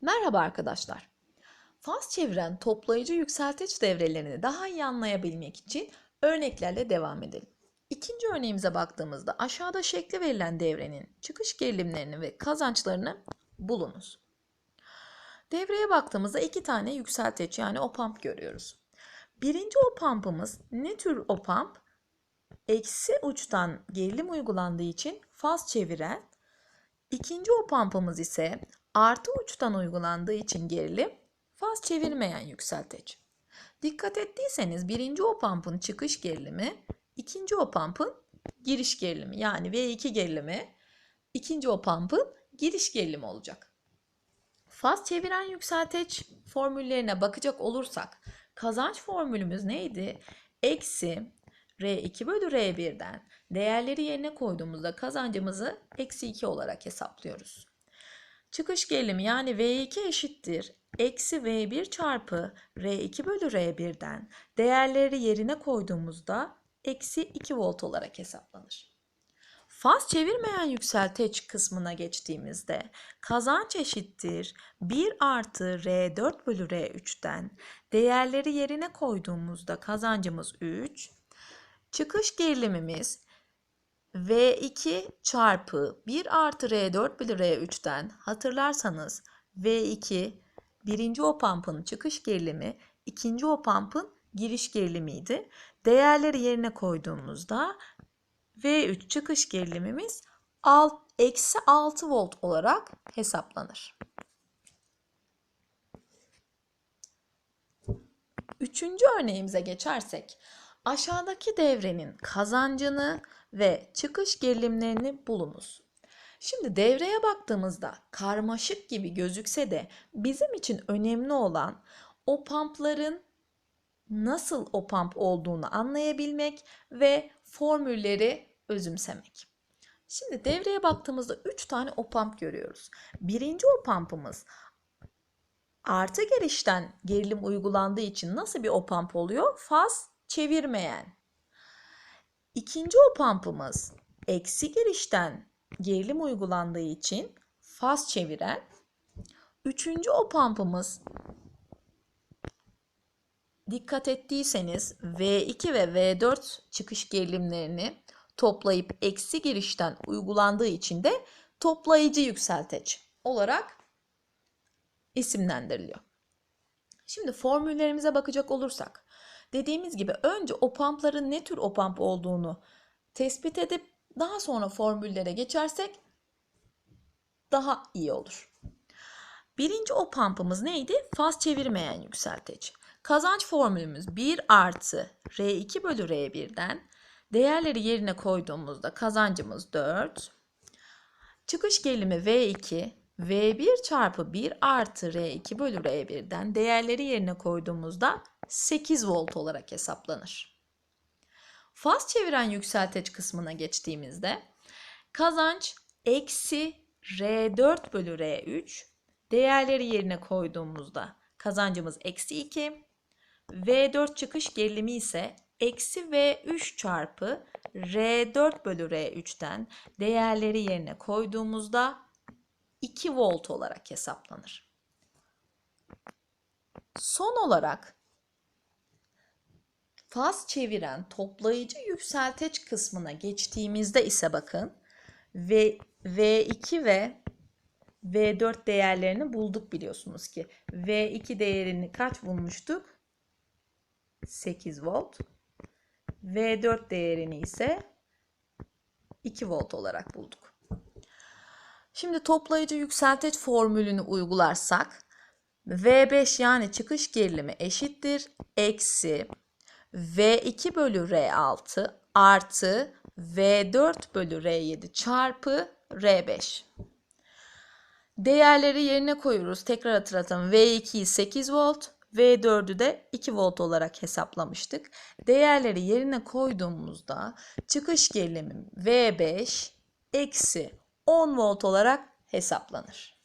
Merhaba arkadaşlar. Faz çeviren toplayıcı yükselteç devrelerini daha iyi anlayabilmek için örneklerle devam edelim. İkinci örneğimize baktığımızda aşağıda şekli verilen devrenin çıkış gerilimlerini ve kazançlarını bulunuz. Devreye baktığımızda iki tane yükselteç yani opamp görüyoruz. Birinci opampımız ne tür opamp? Eksi uçtan gerilim uygulandığı için faz çeviren. İkinci opampımız ise artı uçtan uygulandığı için gerilim faz çevirmeyen yükselteç. Dikkat ettiyseniz birinci opampın çıkış gerilimi, ikinci opampın giriş gerilimi yani V2 gerilimi, ikinci opampın giriş gerilimi olacak. Faz çeviren yükselteç formüllerine bakacak olursak kazanç formülümüz neydi? Eksi R2 bölü R1'den değerleri yerine koyduğumuzda kazancımızı eksi 2 olarak hesaplıyoruz. Çıkış gerilimi yani V2 eşittir. Eksi V1 çarpı R2 bölü R1'den değerleri yerine koyduğumuzda eksi 2 volt olarak hesaplanır. Faz çevirmeyen yükselteç kısmına geçtiğimizde kazanç eşittir 1 artı R4 bölü R3'ten değerleri yerine koyduğumuzda kazancımız 3. Çıkış gerilimimiz V2 çarpı 1 artı R4 bölü R3'ten hatırlarsanız V2 birinci opampın çıkış gerilimi, ikinci opampın giriş gerilimiydi. Değerleri yerine koyduğumuzda V3 çıkış gerilimimiz eksi 6 volt olarak hesaplanır. Üçüncü örneğimize geçersek aşağıdaki devrenin kazancını ve çıkış gerilimlerini bulunuz. Şimdi devreye baktığımızda karmaşık gibi gözükse de bizim için önemli olan o pampların nasıl o pump olduğunu anlayabilmek ve formülleri özümsemek. Şimdi devreye baktığımızda 3 tane opamp görüyoruz. Birinci opampımız artı girişten gerilim uygulandığı için nasıl bir opamp oluyor? Faz çevirmeyen. İkinci opampımız eksi girişten gerilim uygulandığı için faz çeviren. Üçüncü opampımız dikkat ettiyseniz V2 ve V4 çıkış gerilimlerini toplayıp eksi girişten uygulandığı için de toplayıcı yükselteç olarak isimlendiriliyor. Şimdi formüllerimize bakacak olursak dediğimiz gibi önce opampların ne tür opamp olduğunu tespit edip daha sonra formüllere geçersek daha iyi olur. Birinci opampımız neydi? Faz çevirmeyen yükselteç. Kazanç formülümüz 1 artı R2 bölü R1'den değerleri yerine koyduğumuzda kazancımız 4. Çıkış gerilimi V2 V1 çarpı 1 artı R2 bölü R1'den değerleri yerine koyduğumuzda 8 volt olarak hesaplanır. Faz çeviren yükselteç kısmına geçtiğimizde kazanç eksi R4 bölü R3 değerleri yerine koyduğumuzda kazancımız eksi 2 V4 çıkış gerilimi ise eksi V3 çarpı R4 bölü R3'ten değerleri yerine koyduğumuzda 2 volt olarak hesaplanır. Son olarak faz çeviren toplayıcı yükselteç kısmına geçtiğimizde ise bakın V, V2 ve V4 değerlerini bulduk biliyorsunuz ki. V2 değerini kaç bulmuştuk? 8 volt. V4 değerini ise 2 volt olarak bulduk. Şimdi toplayıcı yükselteç formülünü uygularsak V5 yani çıkış gerilimi eşittir. Eksi V2 bölü R6 artı V4 bölü R7 çarpı R5. Değerleri yerine koyuyoruz. Tekrar hatırlatalım. V2'yi 8 volt, V4'ü de 2 volt olarak hesaplamıştık. Değerleri yerine koyduğumuzda çıkış gerilimim V5 eksi 10 volt olarak hesaplanır.